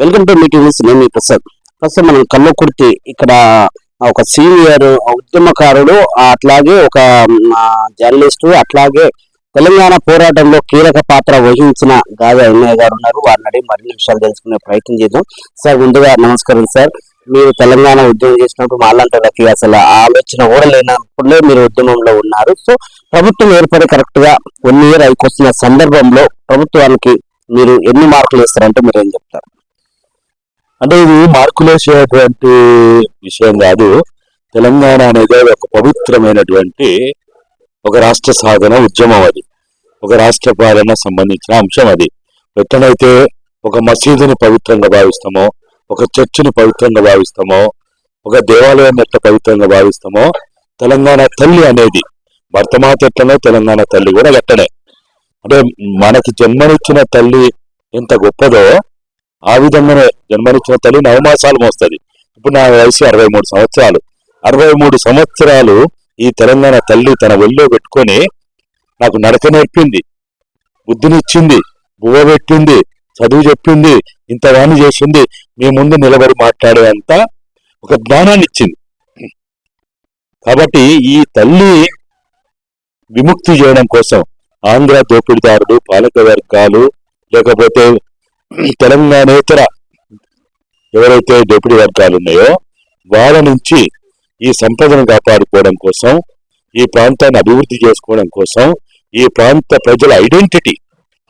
Welcome to meeting news నేను ప్రసాద్. ప్రస్తుతం మనం కల్లకుర్తి ఇక్కడ ఒక సీనియర్ ఉద్యమకారుడు అట్లాగే ఒక జర్నలిస్ట్ అట్లాగే తెలంగాణ పోరాటంలో కీలక పాత్ర వహించిన గాజా ఎన్నయ్య గారు ఉన్నారు. వారిని మరిన్ని విషయాలు తెలుసుకునే ప్రయత్నం చేద్దాం. సార్ ముందుగా నమస్కారం సార్. మీరు తెలంగాణ ఉద్యమం చేసినప్పుడు మాలాంటి అసలు ఆ ఆలోచన కూడా లేనప్పుడే మీరు ఉద్యమంలో ఉన్నారు. సో ప్రభుత్వం ఏర్పడి కరెక్ట్గా వన్ ఇయర్ అయిపోతున్న సందర్భంలో ప్రభుత్వానికి మీరు ఎన్ని మార్కులు ఇస్తారంటే మీరు ఏం చెప్తారు? అంటే ఇది మార్కులేసేటువంటి విషయం కాదు. తెలంగాణ అనేది ఒక పవిత్రమైనటువంటి ఒక రాష్ట్ర సాధన ఉద్యమం అది. ఒక రాష్ట్ర పాలన సంబంధించిన అంశం అది. ఎట్లనైతే ఒక మసీదుని పవిత్రంగా భావిస్తామో ఒక చర్చిని పవిత్రంగా భావిస్తామో ఒక దేవాలయాన్ని ఎట్లా పవిత్రంగా భావిస్తామో తెలంగాణ తల్లి అనేది భర్తమాత ఎట్లనో తెలంగాణ తల్లి కూడా గట్టనే. అంటే మనకి జన్మనిచ్చిన తల్లి ఎంత గొప్పదో ఆ విధంగానే జన్మనిచ్చిన తల్లి నవమాసాలు మోస్తుంది. ఇప్పుడు నా వయసు అరవై మూడు సంవత్సరాలు. అరవై మూడు సంవత్సరాలు ఈ తెలంగాణ తల్లి తన ఒళ్ళో పెట్టుకొని నాకు నడక నేర్పింది. బుద్ధినిచ్చింది బువ్వ పెట్టింది చదువు చెప్పింది ఇంతగాని చేసింది మీ ముందు నిలబడి మాట్లాడేంత ఒక జ్ఞానాన్ని ఇచ్చింది కాబట్టి ఈ తల్లి విముక్తి చేయడం కోసం ఆంధ్ర దోపిడీదారులు పాలక వర్గాలు లేకపోతే తెలంగాణేతర ఎవరైతే దోపిడీ వర్గాలు ఉన్నాయో వాళ్ళ నుంచి ఈ సంపదను కాపాడుకోవడం కోసం ఈ ప్రాంతాన్ని అభివృద్ధి చేసుకోవడం కోసం ఈ ప్రాంత ప్రజల ఐడెంటిటీ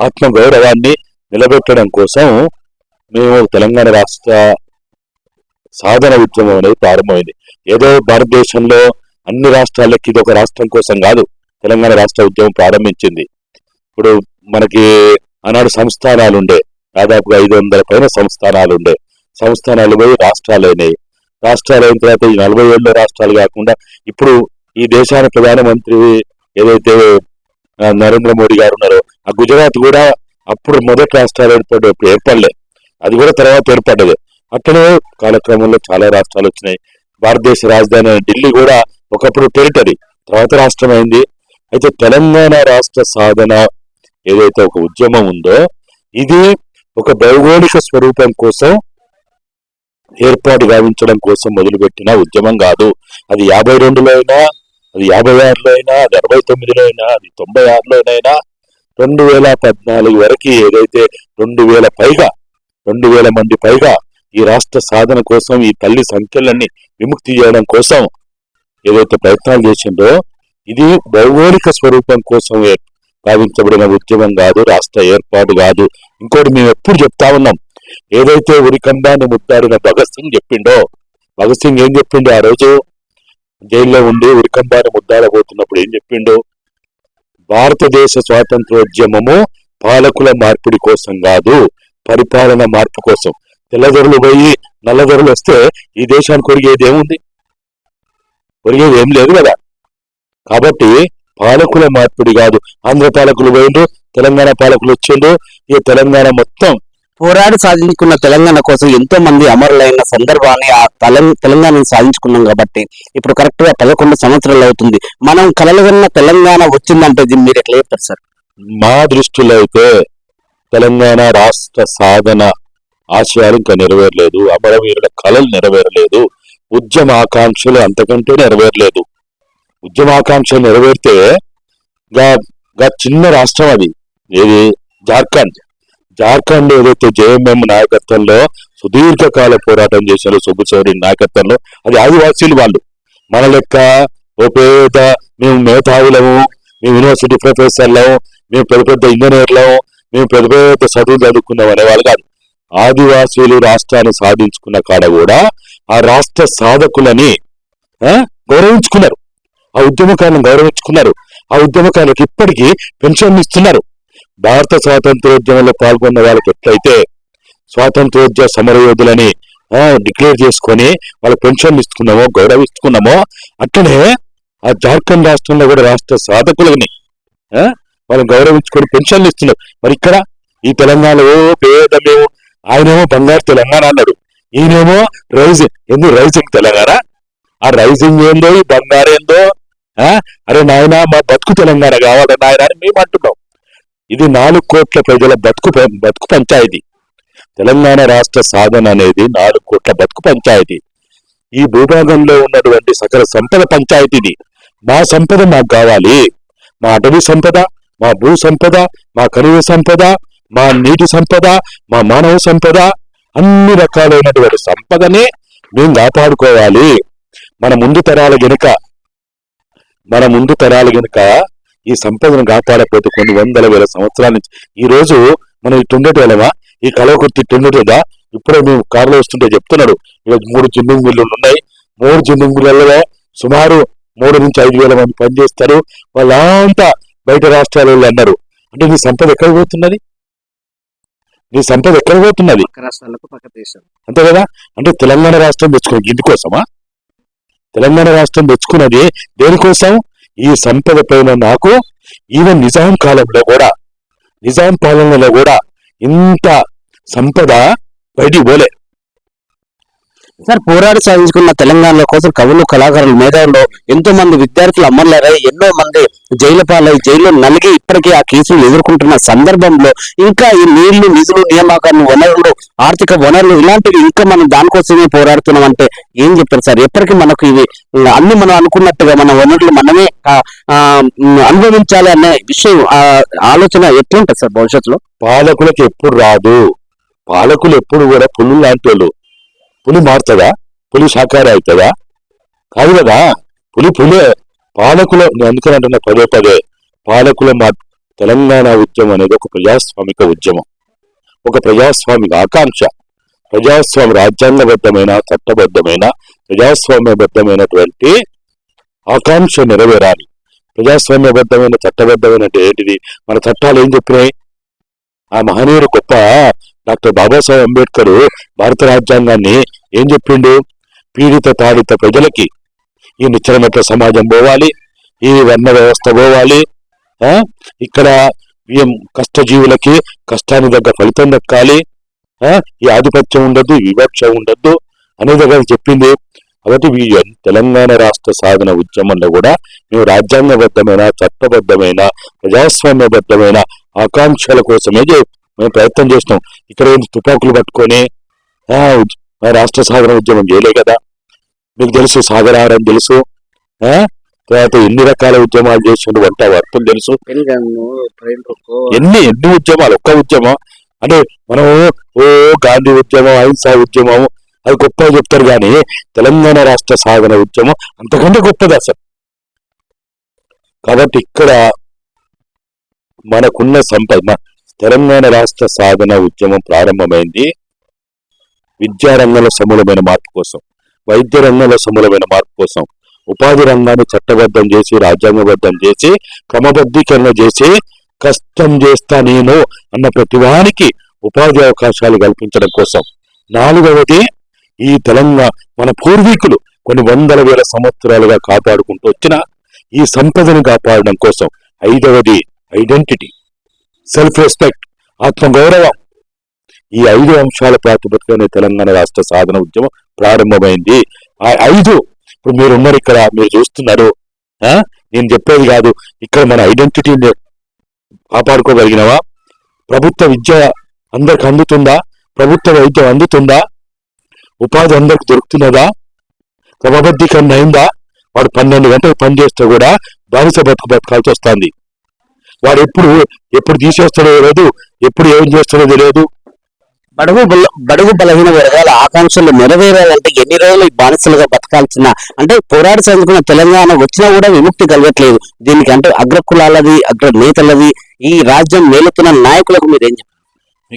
ఆత్మగౌరవాన్ని నిలబెట్టడం కోసం మేము తెలంగాణ రాష్ట్ర సాధన ఉద్యమం అనేది ప్రారంభమైంది. ఏదో భారతదేశంలో అన్ని రాష్ట్రాలకి ఇది ఒక రాష్ట్రం కోసం కాదు తెలంగాణ రాష్ట్ర ఉద్యమం ప్రారంభించింది. ఇప్పుడు మనకి ఆనాడు సంస్థానాలు ఉండే దాదాపుగా ఐదు వందల పైన సంస్థానాలు ఉండే. సంస్థానాలు పోయి రాష్ట్రాలు అయినాయి. రాష్ట్రాలు అయిన తర్వాత ఈ నలభై ఏళ్ళ రాష్ట్రాలు కాకుండా ఇప్పుడు ఈ దేశానికి ప్రధానమంత్రి ఏదైతే నరేంద్ర మోడీ గారు ఉన్నారో ఆ గుజరాత్ కూడా అప్పుడు మొదటి రాష్ట్రాలు ఏర్పడే ఏర్పడలే. అది కూడా తర్వాత ఏర్పడ్డది. అట్లనే కాలక్రమంలో చాలా రాష్ట్రాలు వచ్చినాయి. భారతదేశ రాజధాని ఢిల్లీ కూడా ఒకప్పుడు టెరిటరీ తర్వాత రాష్ట్రం అయింది. అయితే తెలంగాణ రాష్ట్ర సాధన ఏదైతే ఒక ఉద్యమం ఉందో ఇది ఒక భౌగోళిక స్వరూపం కోసం ఏర్పాటు గావించడం కోసం మొదలుపెట్టిన ఉద్యమం కాదు. అది యాభై రెండులో అయినా అది యాభై ఆరులో అయినా అది అరవై తొమ్మిదిలో అయినా అది తొంభై ఆరులోనైనా రెండు వేల పద్నాలుగు వరకు ఏదైతే రెండు వేల పైగా రెండు వేల మంది పైగా ఈ రాష్ట్ర సాధన కోసం ఈ తల్లి సంఖ్యలన్నీ విముక్తి చేయడం కోసం ఏదైతే ప్రయత్నాలు చేసిందో ఇది భౌగోళిక స్వరూపం కోసం భావించబడిన ఉద్యమం కాదు రాష్ట్ర ఏర్పాటు కాదు. ఇంకోటి మేము ఎప్పుడు చెప్తా ఉన్నాం ఏదైతే ఉరికంబాన్ని ముద్దాడిన భగత్ సింగ్ చెప్పిండో భగత్ సింగ్ ఏం చెప్పిండు ఆ రోజు? జైల్లో ఉండి ఉరికంబాన్ని ముద్దాడబోతున్నప్పుడు ఏం చెప్పిండు? భారతదేశ స్వాతంత్రోద్యమము పాలకుల మార్పిడి కోసం కాదు పరిపాలన మార్పు కోసం. తెల్లదొరలు పోయి నల్లదొరలు వస్తే ఈ దేశానికి ఒరిగేది ఏముంది? ఒరిగేది ఏం లేదు కదా. కాబట్టి పాలకుల మార్పిడి కాదు. ఆంధ్ర పాలకులు పోయిండు తెలంగాణ పాలకులు వచ్చిండు ఈ తెలంగాణ మొత్తం పోరాడి సాధించుకున్న తెలంగాణ కోసం ఎంతో మంది అమరులైన సందర్భాన్ని ఆ తెలం- తెలంగాణను సాధించుకున్నాం కాబట్టి ఇప్పుడు కరెక్ట్గా పదకొండు సంవత్సరాలు అవుతుంది. మనం కలలుగన్న తెలంగాణ వచ్చిందంటే ఇది మీరు ఎట్లా చెప్తారు సార్? మా దృష్టిలో అయితే తెలంగాణ రాష్ట్ర సాధన ఆశయాలు ఇంకా నెరవేరలేదు. అమరవీరుల కళలు నెరవేరలేదు. ఉద్యమ ఆకాంక్షలు అంతకంటే నెరవేరలేదు. ఉద్యమాకాంక్షలు నెరవేరితే గా చిన్న రాష్ట్రం అది. ఏది? జార్ఖండ్. జార్ఖండ్ ఏదైతే జేఎంఎం నాయకత్వంలో సుదీర్ఘకాల పోరాటం చేశారు సుబ్బుచౌరి నాయకత్వంలో అది ఆదివాసీలు వాళ్ళు. మన లెక్క ఓ పేద మేము మేధావులము మేము యూనివర్సిటీ ప్రొఫెసర్లము మేము పెద్ద పెద్ద ఇంజనీర్లము మేము పెద్ద పెద్ద చదువులు చదువుకున్నాం అనేవాళ్ళు కాదు. ఆదివాసీలు రాష్ట్రాన్ని సాధించుకున్న కాడ కూడా ఆ రాష్ట్ర సాధకులని గౌరవించుకున్నారు. ఆ ఉద్యమకారులను గౌరవించుకున్నారు. ఆ ఉద్యమకారులకు ఇప్పటికీ పెన్షన్ ఇస్తున్నారు. భారత స్వాతంత్రోద్యమంలో పాల్గొన్న వాళ్ళకి ఎట్లయితే స్వాతంత్రోద్య సమరయోధులని డిక్లేర్ చేసుకొని వాళ్ళ పెన్షన్ ఇస్తున్నామో గౌరవిస్తున్నామో అట్లనే ఆ జార్ఖండ్ రాష్ట్రంలో కూడా రాష్ట్ర సాధకులని వాళ్ళు గౌరవించుకొని పెన్షన్లు ఇస్తున్నారు. మరి ఇక్కడ ఈ తెలంగాణలో పేదమేమో ఆయనేమో బంగారు తెలంగాణ అన్నాడు. ఈయనేమో రైజింగ్ ఎందుకు రైజింగ్ తెలంగాణ? ఆ రైజింగ్ ఏందో ఈ బంగారు ఏందో అరే నాయన మా బతుకు తెలంగాణ కావాలి నాయన అని మేము అంటున్నాం. ఇది నాలుగు కోట్ల ప్రజల బతుకు బతుకు పంచాయతీ. తెలంగాణ రాష్ట్ర సాధన అనేది నాలుగు కోట్ల బతుకు పంచాయతీ. ఈ భూభాగంలో ఉన్నటువంటి సకల సంపద పంచాయతీది మా సంపద మాకు కావాలి. మా అటవీ సంపద మా భూ సంపద మా ఖనిజ సంపద మా నీటి సంపద మా మానవ సంపద అన్ని రకాలైనటువంటి సంపదని మేము కాపాడుకోవాలి. మన ముందు తరాల గనుక మన ముందు తరాల గనుక ఈ సంపదను కాపాడకపోతే కొన్ని వందల వేల సంవత్సరాల నుంచి. ఈ రోజు మనం ఇటు ఉండేటోళ్ళమా ఈ కలవకుర్తి ఇటు ఉండేదా ఇప్పుడే మేము కారులో వస్తుంటే చెప్తున్నాడు. ఈరోజు మూడు జిన్నింగ్ మిల్లులు ఉన్నాయి. మూడు జిన్నింగ్ మిల్లులలో సుమారు మూడు నుంచి ఐదు వేల మంది పనిచేస్తారు వాళ్ళంతా బయట రాష్ట్రాల వాళ్ళు అన్నారు. అంటే నీ సంపద ఎక్కడ పోతున్నది? నీ సంపద ఎక్కడ పోతున్నది? అంతే కదా? అంటే తెలంగాణ రాష్ట్రం తెచ్చుకున్నది ఇందుకోసమా తెలంగాణ రాష్ట్రం తెచ్చుకున్నది దేనికోసం? ఈ సంపద పైన నాకు ఈవెన్ నిజాం కాలంలో కూడా నిజాం పాలనలో కూడా ఇంత సంపద బయటికి పోలే. సార్ పోరాడి సాధించుకున్న తెలంగాణ కోసం కవులు కళాకారులు మేధావులు ఎంతో మంది విద్యార్థులు అమరులరై ఎన్నో మంది జైలు పాలై జైల్లో నలిగి ఇప్పటికీ ఆ కేసులు ఎదుర్కొంటున్న సందర్భంలో ఇంకా ఈ నీళ్ళు నిధులు నియామకాలు వనరులు ఆర్థిక వనరులు ఇలాంటివి ఇంకా మనం దానికోసమే పోరాడుతున్నాం అంటే ఏం చెప్తారు సార్? ఎప్పటికీ మనకు ఇవి అన్ని మనం అనుకున్నట్టుగా మన వనరులు మనమే అనుభవించాలి అనే విషయం ఆలోచన ఎట్లుంటుంది సార్ భవిష్యత్తులో? పాలకులకు ఎప్పుడు రాదు. పాలకులు ఎప్పుడు కూడా పుల్లు లాంటి వాళ్ళు. పులి మారుతుందా? పులి శాఖారి అవుతుందా? కాదు కదా పులి పులే పాలకుల అందుకని అంటున్నా పదే పదే పాలకుల మా తెలంగాణ ఉద్యమం అనేది ఒక ప్రజాస్వామిక ఉద్యమం. ఒక ప్రజాస్వామిక ఆకాంక్ష. ప్రజాస్వామ్య రాజ్యాంగబద్ధమైన చట్టబద్ధమైన ప్రజాస్వామ్యబద్ధమైనటువంటి ఆకాంక్ష నెరవేరాలి. ప్రజాస్వామ్యబద్ధమైన చట్టబద్ధమైన అంటే ఏంటిది? మన చట్టాలు ఏం చెప్పినాయి? ఆ మహనీయుడు గొప్ప డాక్టర్ బాబాసాహెబ్ అంబేద్కర్ భారత రాజ్యాంగాన్ని ఏం చెప్పిండు? పీడిత తాడిత ప్రజలకి ఈ నిచ్చనమెట్ల సమాజం పోవాలి ఈ వర్ణ వ్యవస్థ పోవాలి ఇక్కడ ఈ కష్టజీవులకి కష్టానికి తగ్గ ఫలితం దక్కాలి ఈ ఆధిపత్యం ఉండద్దు వివక్ష ఉండద్దు అనేది కదా చెప్పింది. కాబట్టి తెలంగాణ రాష్ట్ర సాధన ఉద్యమంలో కూడా మేము రాజ్యాంగబద్ధమైన చట్టబద్ధమైన ప్రజాస్వామ్యబద్ధమైన ఆకాంక్షల కోసమే మేము ప్రయత్నం చేసినాం ఇక్కడ ఏంటి తుపాకులు పట్టుకొని రాష్ట్ర సాధన ఉద్యమం చేయలే కదా. మీకు తెలుసు సాగరహారం తెలుసు తర్వాత ఎన్ని రకాల ఉద్యమాలు చేసిండు వంట వర్తులు తెలుసు. ఎన్ని ఎన్ని ఉద్యమాలు? ఒక్క ఉద్యమం? అంటే మనం ఓ గాంధీ ఉద్యమం అహింసా ఉద్యమం అది గొప్పగా చెప్తారు కానీ తెలంగాణ రాష్ట్ర సాధన ఉద్యమం అంతకంటే గొప్పది అసలు. కాబట్టి ఇక్కడ మనకున్న సంపద తెలంగాణ రాష్ట్ర సాధన ఉద్యమం ప్రారంభమైంది. విద్యా రంగంలో సమూలమైన మార్పు కోసం వైద్య రంగంలో సమూలమైన మార్పు కోసం ఉపాధి రంగాన్ని చట్టబద్ధం చేసి రాజ్యాంగబద్ధం చేసి క్రమబద్ధీకరణ చేసి కష్టం చేస్తా నేను అన్న ప్రతివానికి ఉపాధి అవకాశాలు కల్పించడం కోసం. నాలుగవది ఈ తెలంగాణ మన పూర్వీకులు కొన్ని వందల వేల సంవత్సరాలుగా కాపాడుకుంటూ వచ్చిన ఈ సంపదను కాపాడడం కోసం. ఐదవది ఐడెంటిటీ సెల్ఫ్ రెస్పెక్ట్ ఆత్మగౌరవం. ఈ ఐదు అంశాల ప్రాతిపదికనే తెలంగాణ రాష్ట్ర సాధన ఉద్యమం ప్రారంభమైంది. ఆ ఐదు ఇప్పుడు మీరు ఉన్నారు ఇక్కడ మీరు చూస్తున్నారు. నేను చెప్పేది కాదు. ఇక్కడ మన ఐడెంటిటీని కాపాడుకోగలిగినవా? ప్రభుత్వ విద్య అందరికి అందుతుందా? ప్రభుత్వ వైద్యం అందుతుందా? ఉపాధి అందరికి దొరుకుతున్నదా? క్రమబద్ధీకరణ అయిందా? వాడు పన్నెండు గంటలు పనిచేస్తే కూడా బానిస బతుకు బతకాల్సి వస్తుంది. వాడు ఎప్పుడు ఎప్పుడు తీసేస్తాడో తెలియదు ఎప్పుడు ఏం చేస్తాడో తెలియదు బడుగు బల- బడుగు బలహీన వర్గాల ఆకాంక్షలు నెరవేరాలంటే ఎన్ని రోజులు ఈ బానిసలుగా బతకాల్సిన అంటే పోరాడి చదువుకున్న తెలంగాణ వచ్చినా కూడా విముక్తి కలగట్లేదు. దీనికి అంటే అగ్ర కులాలది అగ్ర నేతలది ఈ రాజ్యం మేలుతున్న నాయకులకు మీరు ఏం చెప్తారు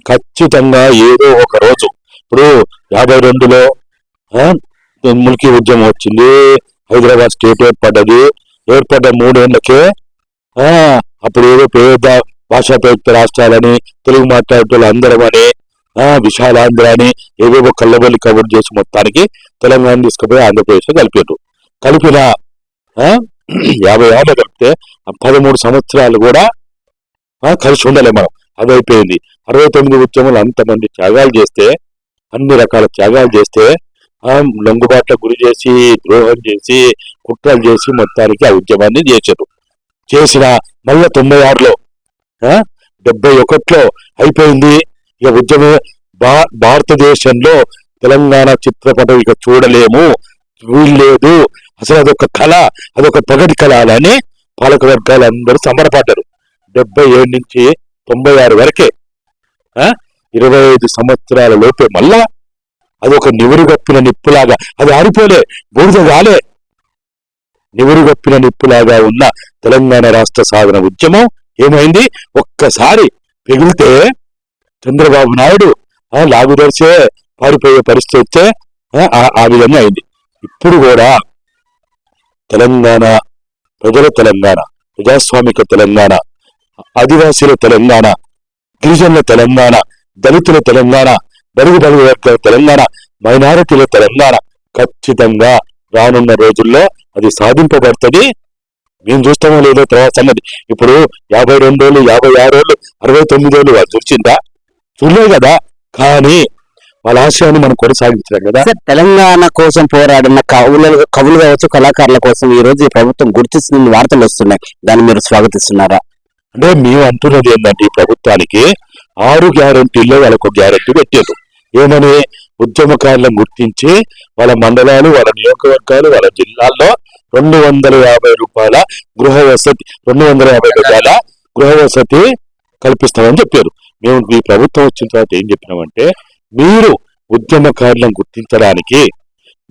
ఖచ్చితంగా ఏదో ఒక రోజు. ఇప్పుడు యాభై రెండులో ఆ, ముల్కీ ఉద్యమం వచ్చింది హైదరాబాద్ స్టేట్ ఏర్పడ్డది ఏర్పడ్డ మూడేళ్ళకే అప్పుడు ఏదో పేద భాషా ప్రయుక్త రాష్ట్రాలని తెలుగు మాట్లాడేటోళ్ళు అందరం అని ఆ విశాలాంధ్ర అని ఏవేవో కళ్ళబల్లి కవర్ చేసి మొత్తానికి తెలంగాణ తీసుకుపోయి ఆంధ్రప్రదేశ్లో కలిపారు. కలిపిన యాభై ఏళ్ళు కలిపితే పదమూడు సంవత్సరాలు కూడా కలిసి ఉండలే మనం. అదైపోయింది. అరవై తొమ్మిది ఉద్యమాలు అంతమంది త్యాగాలు చేస్తే అన్ని రకాల త్యాగాలు చేస్తే లొంగుబాట్ల గురి చేసి ద్రోహం చేసి కుట్రలు చేసి మొత్తానికి ఆ ఉద్యమాన్ని చేశారు. చేసిన మళ్ళా తొంభై ఆరులో డెబ్బై ఒకటిలో అయిపోయింది. ఇక ఉద్యమం భా భారతదేశంలో తెలంగాణ చిత్రపటం ఇక చూడలేము. చూడలేదు. అసలు అదొక కళ అదొక పగటి కళ అని పాలక వర్గాలు అందరూ సంబరపడ్డారు. డెబ్బై ఏడు నుంచి తొంభై ఆరు వరకే ఇరవై ఐదు సంవత్సరాల లోపే మళ్ళా అదొక నివురుగప్పిన నిప్పులాగా అది ఆరిపోలే బూడిద కాలే నివురుగొప్పిన నిప్పులాగా ఉన్న తెలంగాణ రాష్ట్ర సాధన ఉద్యమం ఏమైంది? ఒక్కసారి పెగిలితే చంద్రబాబు నాయుడు ఆ లాగుదర్చే పారిపోయే పరిస్థితి వచ్చే ఆ, ఆ విధంగా అయింది. ఇప్పుడు కూడా తెలంగాణ ప్రజల తెలంగాణ ప్రజాస్వామిక తెలంగాణ ఆదివాసీల తెలంగాణ గిరిజనుల తెలంగాణ దళితుల తెలంగాణ బరుగు బరుగు వర్గాల తెలంగాణ మైనారిటీల తెలంగాణ ఖచ్చితంగా రానున్న రోజుల్లో అది సాధింపబడుతుంది. మేము చూస్తామో లేదో తర్వాత సంగతి. ఇప్పుడు యాభై రెండేళ్ళు యాభై ఆరేళ్ళు అరవై తొమ్మిదేళ్ళు వాళ్ళు చూసిందా? చూడలేదు కదా. కానీ వాళ్ళ ఆశయాన్ని మనం కొనసాగించలేం కదా. తెలంగాణ కోసం పోరాడిన కవుల కవులు కావచ్చు కళాకారుల కోసం ఈ రోజు ఈ ప్రభుత్వం గుర్తిస్తున్న వార్తలు వస్తున్నాయి. దాన్ని మీరు స్వాగతిస్తున్నారా? అంటే మేము అంటున్నది ఏంటంటే ఈ ప్రభుత్వానికి ఆరు గ్యారంటీల్లో వాళ్ళకు గ్యారంటీ పెట్టారు. ఏమని? ఉద్యమకారులను గుర్తించి వాళ్ళ మండలాలు వాళ్ళ నియోజకవర్గాలు వాళ్ళ జిల్లాల్లో రెండు వందల యాభై రూపాయల గృహ వసతి రెండు వందల యాభై రూపాయల గృహ వసతి కల్పిస్తామని చెప్పారు మేము మీ ప్రభుత్వం వచ్చిన తర్వాత ఏం చెప్పినామంటే మీరు ఉద్యమకారులను గుర్తించడానికి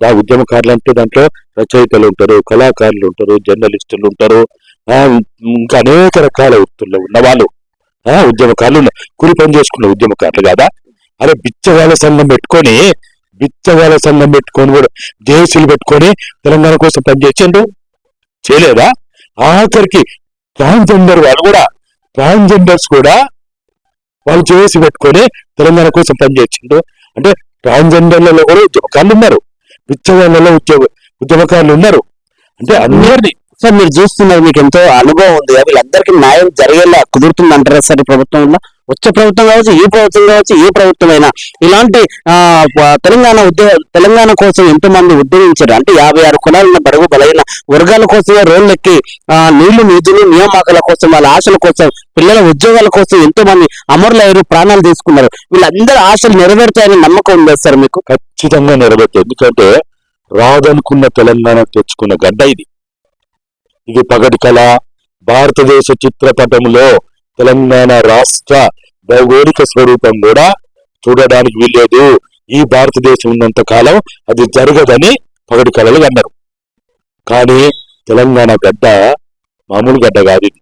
ఆ ఉద్యమకారులు అంటే దాంట్లో రచయితలు ఉంటారు కళాకారులు ఉంటారు జర్నలిస్టులు ఉంటారు ఇంకా అనేక రకాల వృత్తుల్లో ఉన్న వాళ్ళు ఉద్యమకారులు ఉన్నారు. కూలి పని చేసుకున్న ఉద్యమకారులు కాదా అరే బిచ్చగాళ్ళ సంఘం పెట్టుకొని బిచ్చగాళ్ళ సంఘం పెట్టుకొని కూడా జేఏసీలు పెట్టుకొని తెలంగాణ కోసం పనిచేసిండు చేయలేదా? ఆఖరికి ట్రాన్స్జెండర్ వాళ్ళు కూడా ట్రాన్స్జెండర్స్ కూడా వాళ్ళు చేసి పెట్టుకొని తెలంగాణ కోసం పనిచేసిండు అంటే ట్రాన్స్జెండర్లలో కూడా ఉద్యమకారులు ఉన్నారు. బిచ్చగాళ్ళలో ఉద్యోగ ఉద్యమకారులు ఉన్నారు. అంటే అందరినీ సార్ మీరు చూస్తున్నారు మీకు ఎంతో అనుభవం ఉంది. వీళ్ళందరికీ న్యాయం జరిగేలా కుదురుతుంది అంటారా సార్ ప్రభుత్వంలో? వచ్చే ప్రభుత్వం కావచ్చు ఈ ప్రభుత్వం కావచ్చు ఏ ప్రభుత్వం అయినా ఇలాంటి తెలంగాణ ఉద్యోగ తెలంగాణ కోసం ఎంతో మంది ఉద్యమించారు. అంటే యాభై ఆరు కులాలున్న బరువు బలైన వర్గాల కోసమే రోడ్లెక్కి ఆ, నీళ్ళు నిధులు నియామకాల కోసం వాళ్ళ ఆశల కోసం పిల్లల ఉద్యోగాల కోసం ఎంతో మంది అమరులయ్యారు ప్రాణాలు తీసుకున్నారు. వీళ్ళందరూ ఆశలు నెరవేరుతాయని నమ్మకం ఉందా సార్ మీకు? ఖచ్చితంగా నెరవేర్తాయి. ఎందుకంటే రాదనుకున్న తెలంగాణ తెచ్చుకున్న గడ్డ ఇది. ఇది పగటి కళ. భారతదేశ చిత్రపటంలో తెలంగాణ రాష్ట్ర భౌగోళిక స్వరూపం కూడా చూడడానికి వీల్లేదు. ఈ భారతదేశం ఉన్నంత కాలం అది జరగదని పగటి కళలు అన్నారు. కానీ తెలంగాణ గడ్డ మామూలు గడ్డ కాదు ఇది.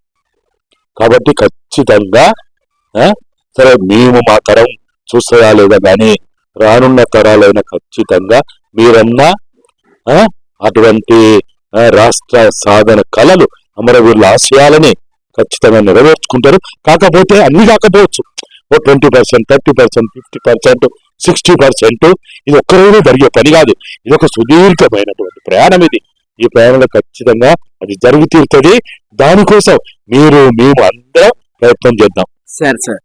కాబట్టి ఖచ్చితంగా సరే మేము మా తరం చూస్తాయా లేదా కానీ రానున్న తరాలైన ఖచ్చితంగా మీరన్నా అటువంటి రాష్ట్ర సాధన కళలు అమరవీరుల ఆశయాలని ఖచ్చితంగా నెరవేర్చుకుంటారు. కాకపోతే అన్ని కాకపోవచ్చు. ఓ twenty percent thirty percent fifty percent sixty percent ఇది ఒక్కరోజు జరిగే పని కాదు. ఇది ఒక సుదీర్ఘమైనటువంటి ప్రయాణం ఇది. ఈ ప్రయాణంలో ఖచ్చితంగా అది జరిగి తీరుతుంది. దానికోసం మీరు మేము అందరం ప్రయత్నం చేద్దాం. సార్ సార్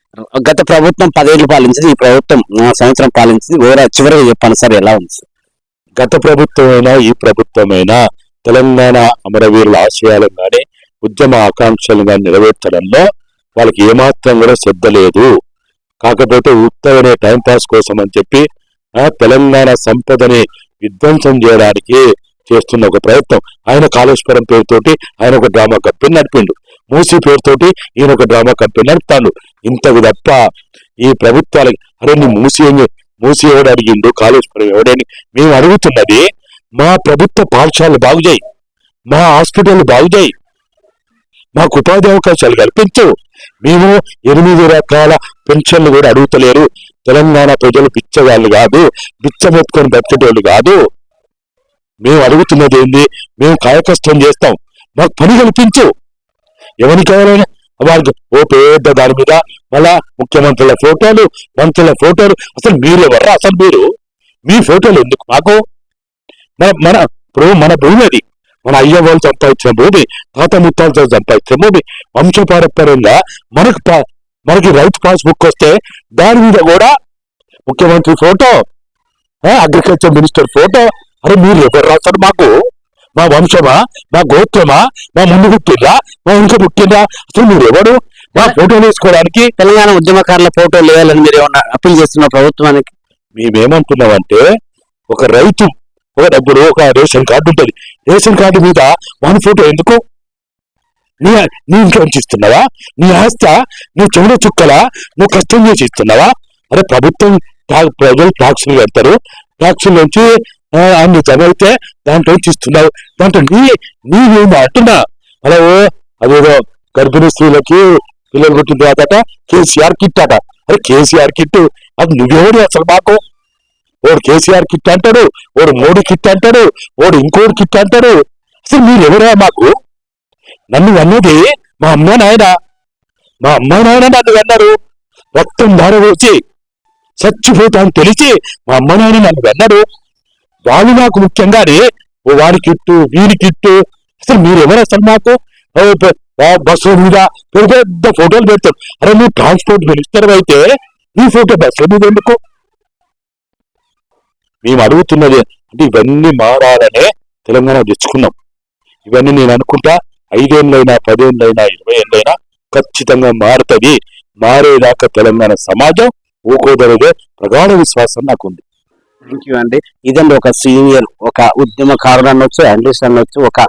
గత ప్రభుత్వం పదేళ్ళు పాలించింది ఈ ప్రభుత్వం సంవత్సరం పాలించింది. ఓరా చివరిగా చెప్పాను సార్ ఎలా ఉంది సార్? గత ప్రభుత్వమైనా ఈ ప్రభుత్వమైనా తెలంగాణ అమరవీరుల ఆశయాలను కానీ ఉద్యమ ఆకాంక్షలను నెరవేర్చడంలో వాళ్ళకి ఏమాత్రం కూడా శ్రద్ధ లేదు. కాకపోతే ఉత్తమనే టైం పాస్ కోసం అని చెప్పి ఆ తెలంగాణ సంపదని విధ్వంసం చేయడానికి చేస్తున్న ఒక ప్రయత్నం. ఆయన కాళేశ్వరం పేరుతోటి ఆయన ఒక డ్రామా కంపెనీ నడిపిండు. మూసి పేరుతోటి ఈయన ఒక డ్రామా కంపెనీ నడుపుతాడు. ఇంతకు తప్ప ఈ ప్రభుత్వాలకి అరే నీ మూసి మూసి ఎవడు అడిగిండు? కాళేశ్వరం ఎవడని మేము అడుగుతున్నది మా ప్రభుత్వ పాఠశాలలు బాగు చేయి. మా హాస్పిటల్ బాగు చేయి. మాకు ఉపాధి అవకాశాలు కల్పించు. మేము ఎనిమిది రకాల పెన్షన్లు కూడా అడుగుతలేరు. తెలంగాణ ప్రజలు బిచ్చగాళ్ళు కాదు బిచ్చమెత్తుకొని బతికేటోళ్ళు కాదు. మేము అడుగుతున్నది ఏంది? మేము కాయకష్టం చేస్తాం. మాకు పని కల్పించు. ఎవరికి కావాలని వాళ్ళకి ఓ పెద్ద దాని మీద మళ్ళా ముఖ్యమంత్రుల ఫోటోలు మంత్రుల ఫోటోలు. అసలు మీరు ఎవరు అసలు మీరు? మీ ఫోటోలు ఎందుకు మాకు? మన మన ఇప్పుడు మన భూమి అది. మన అయ్య వాళ్ళు సంపాదించిన భూమి తాత ముత్తాలతో సంపాదించిన భూమి వంశపారపర్యంగా మనకు పా- మనకి రైతు పాస్బుక్ వస్తే దాని మీద కూడా ముఖ్యమంత్రి ఫోటో అగ్రికల్చర్ మినిస్టర్ ఫోటో. అరే మీరు ఎవరు రాస్తారు మాకు? మా వంశమా? మా గోత్రమా? మా ముందు పుట్టిందా మా ఇంక పుట్టిందా? అసలు మీరు ఎవడు మా ఫోటోలు వేసుకోవడానికి తెలంగాణ ఉద్యమకారుల ఫోటోలు వేయాలని మీరు ఏమన్నా అప్పీల్ చేస్తున్న ప్రభుత్వానికి? మేమేమంటున్నామంటే ఒక రైతు ఒక డబ్బులు ఒక రేషన్ కార్డు ఉంటది. రేషన్ కార్డు మీద మన ఫోటో ఎందుకు? నీ నీ ఇంట్లో నుంచి ఇస్తున్నావా నీ ఆస్త నువ్వు చెవుల చుక్కలా నువ్వు కష్టం చేసి ఇస్తున్నావా? అరే ప్రభుత్వం ప్రజలు ట్యాక్సులు కడతారు. ట్యాక్సుల నుంచి అన్ని చదివితే దాంట్లో ఇస్తున్నావు దాంట్లో నీ నీ నేను అంటున్నా. అలా ఓ అదేదో గర్భిణీ స్త్రీలకి పిల్లలు పుట్టిన తర్వాత కేసీఆర్ కిట్ అట. అరే కేసీఆర్ కిట్ అది నువ్వెవరు అసలు మాకు? ఓడు కేసీఆర్ కిట్ అంటాడు ఓడు మోడీ కిట్ అంటాడు ఓడు ఇంకోడు కిట్ అంటాడు. అసలు మీరెవరా మాకు? నన్ను అన్నది మా అమ్మ నాయన. మా అమ్మ నాయన నన్ను అన్నారు. రక్తం దారవచ్చి చచ్చిపోతాను తెలిసి మా అమ్మ నాయన నన్ను అన్నారు వాళ్ళు నాకు ముఖ్యంగానే ఓ వాడి కిట్టు వీడి కిట్టు. అసలు మీరెవరు అసలు మాకు? బస్సు మీద పెద్ద పెద్ద ఫోటోలు పెడతారు. అరే నువ్వు ట్రాన్స్పోర్ట్ మినిస్టర్ అయితే నీ ఫోటో బస్సు మీద ఎందుకు? మేము అడుగుతున్నది అంటే ఇవన్నీ మారాలనే తెలంగాణ తెచ్చుకున్నాం. ఇవన్నీ నేను అనుకుంటా ఐదేళ్ళైనా పదేళ్ళైనా ఇరవై ఏళ్ళైనా ఖచ్చితంగా మారుతుంది. మారేదాకా తెలంగాణ సమాజం ఊకోదరదే ప్రగాఢ విశ్వాసం నాకుంది. థ్యాంక్ యూ అండి ఇదండి ఒక సీనియర్ ఒక ఉద్యమకారుడు అనొచ్చు అనలిస్ట్ అనొచ్చు ఒక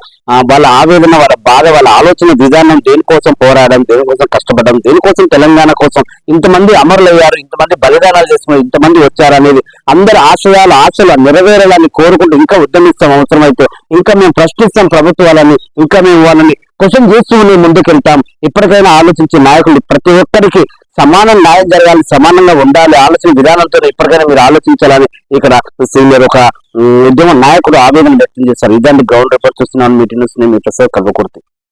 వాళ్ళ ఆవేదన వాళ్ళ బాధ వాళ్ళ ఆలోచన విధానం దేనికోసం పోరాడడం దేనికోసం కష్టపడడం దేనికోసం తెలంగాణ కోసం ఇంతమంది అమరులయ్యారు ఇంతమంది బలిదానాలు చేసుకున్నారు ఇంతమంది వచ్చారు అనేది అందరి ఆశయాలు ఆశలు నెరవేరాలని కోరుకుంటూ ఇంకా ఉద్యమిస్తాం అవసరమైతే. ఇంకా మేము ప్రశ్నిస్తాం ప్రభుత్వాలని ఇంకా మేము వాళ్ళని క్వశ్చన్ చేస్తూ ముందుకెళ్తాం. ఇప్పటికైనా ఆలోచించే నాయకులు ప్రతి ఒక్కరికి సమానం న్యాయం జరగాలి సమానంగా ఉండాలి ఆలోచన విధానంతో ఇప్పటికైనా మీరు ఆలోచించాలని ఇక్కడ సీనియర్ ఒక ఉద్యమ నాయకుడు ఆవేదన వ్యక్తం చేశారు. ఇదండి గ్రౌండ్ రిపోర్ట్ చూస్తున్నాను. మీటింగ్ మీ ప్రసాద్ కవ్వకూడదు